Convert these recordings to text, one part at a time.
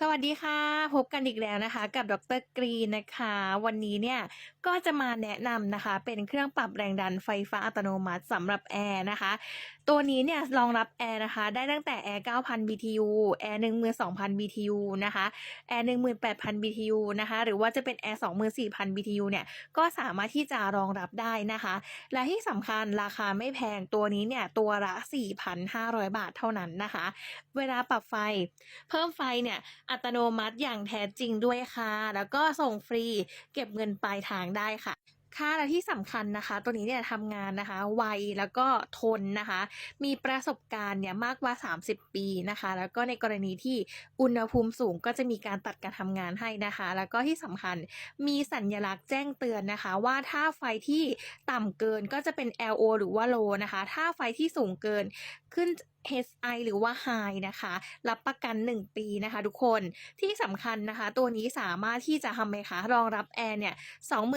สวัสดีค่ะ พบกันอีกแล้วนะคะ กับดรกรีนนะคะ วันนี้เนี่ยก็จะมาแนะนำนะคะ เป็นเครื่องปรับแรงดันไฟฟ้าอัตโนมัติสำหรับแอร์นะคะ ตัวนี้เนี่ยรองรับแอร์นะคะ ได้ตั้งแต่แอร์ 9,000 BTU แอร์ 12,000 BTU นะคะ แอร์ 18,000 BTU นะคะ หรือว่าจะเป็นแอร์ 24,000 BTU เนี่ย ก็สามารถที่จะรองรับได้นะคะ และที่สำคัญราคาไม่แพง ตัวนี้เนี่ยตัวละ 4,500 บาทเท่านั้นนะคะ เวลาปรับไฟ เพิ่มไฟเนี่ยอัตโนมัติอย่างแท้จริงด้วยค่ะ แล้วก็ส่งฟรีเก็บเงินปลายทางได้ค่ะค่ะและที่สำคัญนะคะ ตัวนี้เนี่ยทำงานนะคะ ไวแล้วก็ทนนะคะ มีประสบการณ์เนี่ยมากกว่า 30 ปีนะคะ แล้วก็ในกรณีที่อุณหภูมิสูงก็จะมีการตัดการทำงานให้นะคะ แล้วก็ที่สำคัญมีสัญลักษณ์แจ้งเตือนนะคะ ว่าถ้าไฟที่ต่ำเกินก็จะเป็น LO หรือว่า low นะคะ ถ้าไฟที่สูงเกินขึ้น HI หรือว่า High นะคะ รับประกัน 1 ปีนะคะ ทุกคนที่สำคัญนะคะ ตัวนี้สามารถที่จะทำไหมคะรองรับแอร์เนี่ย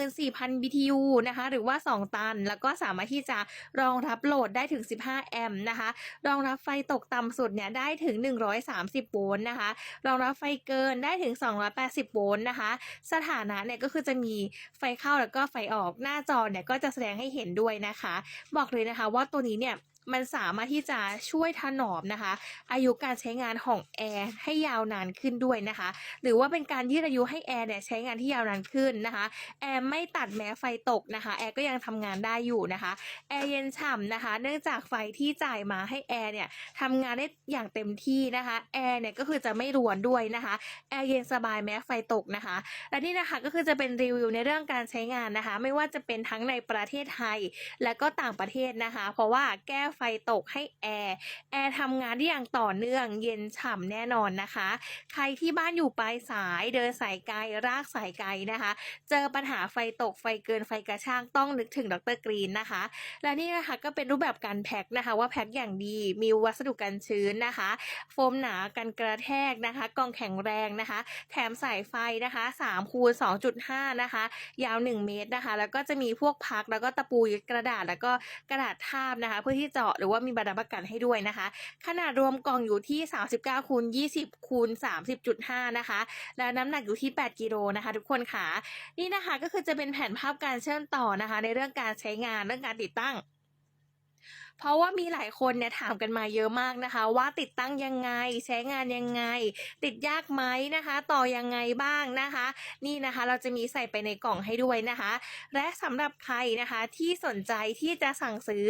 24,000 BTU นะคะ หรือว่า 2 ตัน แล้วก็สามารถที่จะรองรับโหลดได้ถึง 15 แอมป์นะคะ รองรับไฟตกต่ำสุดเนี่ยได้ถึง 130 โวลต์นะคะ รองรับไฟเกินได้ถึง 280 โวลต์นะคะ สถานะเนี่ยก็คือจะมีไฟเข้าแล้วก็ไฟออกหน้าจอเนี่ยก็จะแสดงให้เห็นด้วยนะคะ บอกเลยนะคะว่าตัวนี้เนี่ย มันสามารถที่จะช่วยถนอมนะคะ อายุการใช้งานของแอร์ให้ยาวนานขึ้นด้วยนะคะ หรือว่าเป็นการยืดอายุให้แอร์เนี่ยใช้งานที่ยาวนานขึ้นนะคะ แอร์ไม่ตัดแม้ไฟตกนะคะ แอร์ก็ยังทำงานได้อยู่นะคะ แอร์เย็นฉ่ำนะคะ เนื่องจากไฟที่จ่ายมาให้แอร์เนี่ยทำงานได้อย่างเต็มที่นะคะ แอร์เนี่ยก็คือจะไม่รวนด้วยนะคะ แอร์เย็นสบายแม้ไฟตกนะคะ และนี่นะคะก็คือจะเป็นรีวิวในเรื่องการใช้งานนะคะ ไม่ว่าจะเป็นทั้งในประเทศไทยและก็ต่างประเทศนะคะ เพราะว่าแก้ไฟไฟตกให้แอร์ แอร์ทำงานได้อย่างต่อเนื่องเย็นฉ่ำแน่นอนนะคะ ใครที่บ้านอยู่ปลายสายเดินสายไกลรากสายไกลนะคะ เจอปัญหาไฟตกไฟเกินไฟกระช่างต้องนึกถึงดรกรีนนะคะ และนี่นะคะก็เป็นรูปแบบการแพ็คนะคะ ว่าแพ็คอย่างดีมีวัสดุกันชื้นนะคะ โฟมหนากันกระแทกนะคะ กองแข็งแรงนะคะ แถมสายไฟนะคะ3คูณ2.5 นะคะ ยาว 1 เมตรนะคะ แล้วก็จะมีพวกพักแล้วก็ตะปูยึดกระดาษแล้วก็กระดาษทาบนะคะ เพื่อที่เจาะหรือว่ามีบัตรประกันให้ด้วยนะคะ ขนาดรวมกล่องอยู่ที่ 39คูณ20คูณ30.5 นะคะ และน้ำหนักอยู่ที่ 8 กิโลนะคะ ทุกคนค่ะ นี่นะคะก็คือจะเป็นแผนภาพการเชื่อมต่อนะคะ ในเรื่องการใช้งานเรื่องการติดตั้ง เพราะว่ามีหลายคนเนี่ยถามกันมาเยอะมากนะคะ ว่าติดตั้งยังไง ใช้งานยังไง ติดยากไหมนะคะ ต่อยังไงบ้างนะคะ นี่นะคะเราจะมีใส่ไปในกล่องให้ด้วยนะคะ และสำหรับใครนะคะที่สนใจที่จะสั่งซื้อ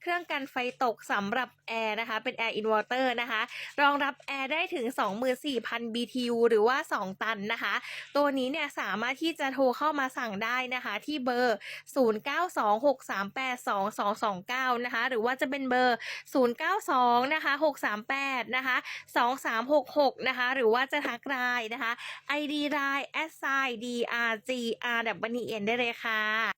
เครื่องกันไฟตกสำหรับแอร์นะคะเป็นแอร์อินเวอร์เตอร์นะคะรองรับแอร์ได้ถึง 24,000 BTU หรือว่า 2 ตันนะคะ ตัวนี้เนี่ยสามารถที่จะโทรเข้ามาสั่งได้นะคะ ที่เบอร์ 0926382229 นะคะหรือว่าจะเป็นเบอร์ 092 นะคะ 638 นะคะ 2366 นะคะ หรือว่าจะทักไลน์นะคะ ID ไลน์ s i d r g r w n ได้เลยค่ะ